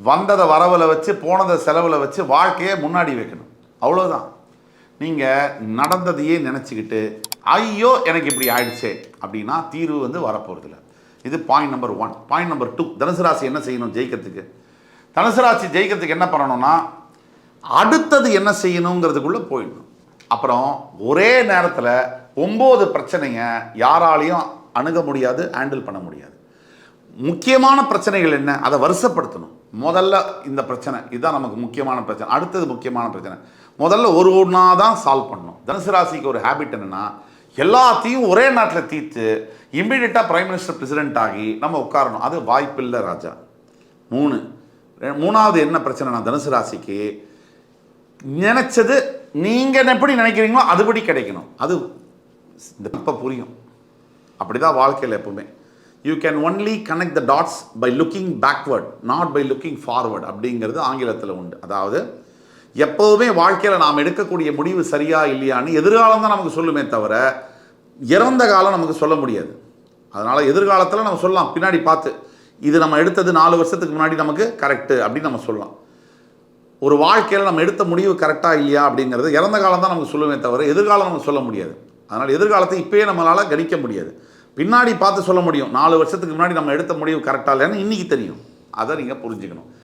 வந்ததை வரவில் வச்சு போனதை செலவில் வச்சு வாழ்க்கையை முன்னாடி வைக்கணும். அவ்வளோதான் நீங்கள் நடந்ததையே நினச்சிக்கிட்டு ஐயோ எனக்கு இப்படி ஆயிடுச்சே அப்படின்னா தீர்வு வந்து வரப்போகிறதில்ல இது point number one point number two தனுசு ராசி என்ன செய்யணும் ஜெயிக்கிறதுக்கு? தனுசு ராசி ஜெயிக்கிறதுக்கு என்ன பண்ணணும்னா அடுத்தது என்ன செய்யணுங்கிறதுக்குள்ளே போயிடணும். அப்புறம் ஒரே நேரத்தில் ஒம்பது பிரச்சனையை யாராலையும் அணுக முடியாது ஹேண்டில் பண்ண முடியாது. முக்கியமான பிரச்சனைகள் என்ன? அதை வருஷப்படுத்தணும் முதல்ல இந்த பிரச்சனை இதுதான் நமக்கு முக்கியமான பிரச்சனை. அடுத்தது முக்கியமான பிரச்சனை. முதல்ல ஒரு ஒன்றா தான் சால்வ் பண்ணணும். தனுசு ராசிக்கு ஒரு ஹேபிட் என்னென்னா எல்லாத்தையும் ஒரே நாட்டில் தீர்த்து இம்மிடியட்டாக பிரைம் மினிஸ்டர் பிரசிடென்ட் ஆகி நம்ம உட்காரணும். அது வாய்ப்பில்லை ராஜா. மூணு. மூணாவது என்ன பிரச்சனைனா தனுசு ராசிக்கு நினச்சது நீங்கள் எப்படி நினைக்கிறீங்களோ அதுபடி கிடைக்கணும். அது இந்த இப்போ புரியும். அப்படிதான் வாழ்க்கையில் எப்பவுமே. You can only connect the dots by looking backward not by looking forward அப்படிங்கிறது ஆங்கிலத்தில் உண்டு. அதாவது எப்போதுமே வாழ்க்கையில் நாம் எடுக்கக்கூடிய முடிவு சரியா இல்லையான்னு எதிர்காலம் தான் நமக்கு சொல்லுமே தவிர இறந்த காலம் நமக்கு சொல்ல முடியாது. அதனால் எதிர்காலத்தில் நம்ம சொல்லலாம் பின்னாடி பார்த்து இது நம்ம எடுத்தது நாலு வருஷத்துக்கு முன்னாடி நமக்கு கரெக்டு அப்படின்னு நம்ம சொல்லலாம். ஒரு வாழ்க்கையில் நம்ம எடுத்த முடிவு கரெக்டாக இல்லையா அப்படிங்கிறது இறந்த காலம் தான் நமக்கு சொல்லுமே தவிர எதிர்காலம் நமக்கு சொல்ல முடியாது. அதனால் எதிர்காலத்தை இப்போயே நம்மளால் கணிக்க முடியாது. பின்னாடி பார்த்து சொல்ல முடியும். நாலு வருஷத்துக்கு முன்னாடி நம்ம எடுத்த முடிவு கரெக்டாக இல்லைன்னு இன்றைக்கி தெரியும். அதை நீங்கள் புரிஞ்சுக்கணும்.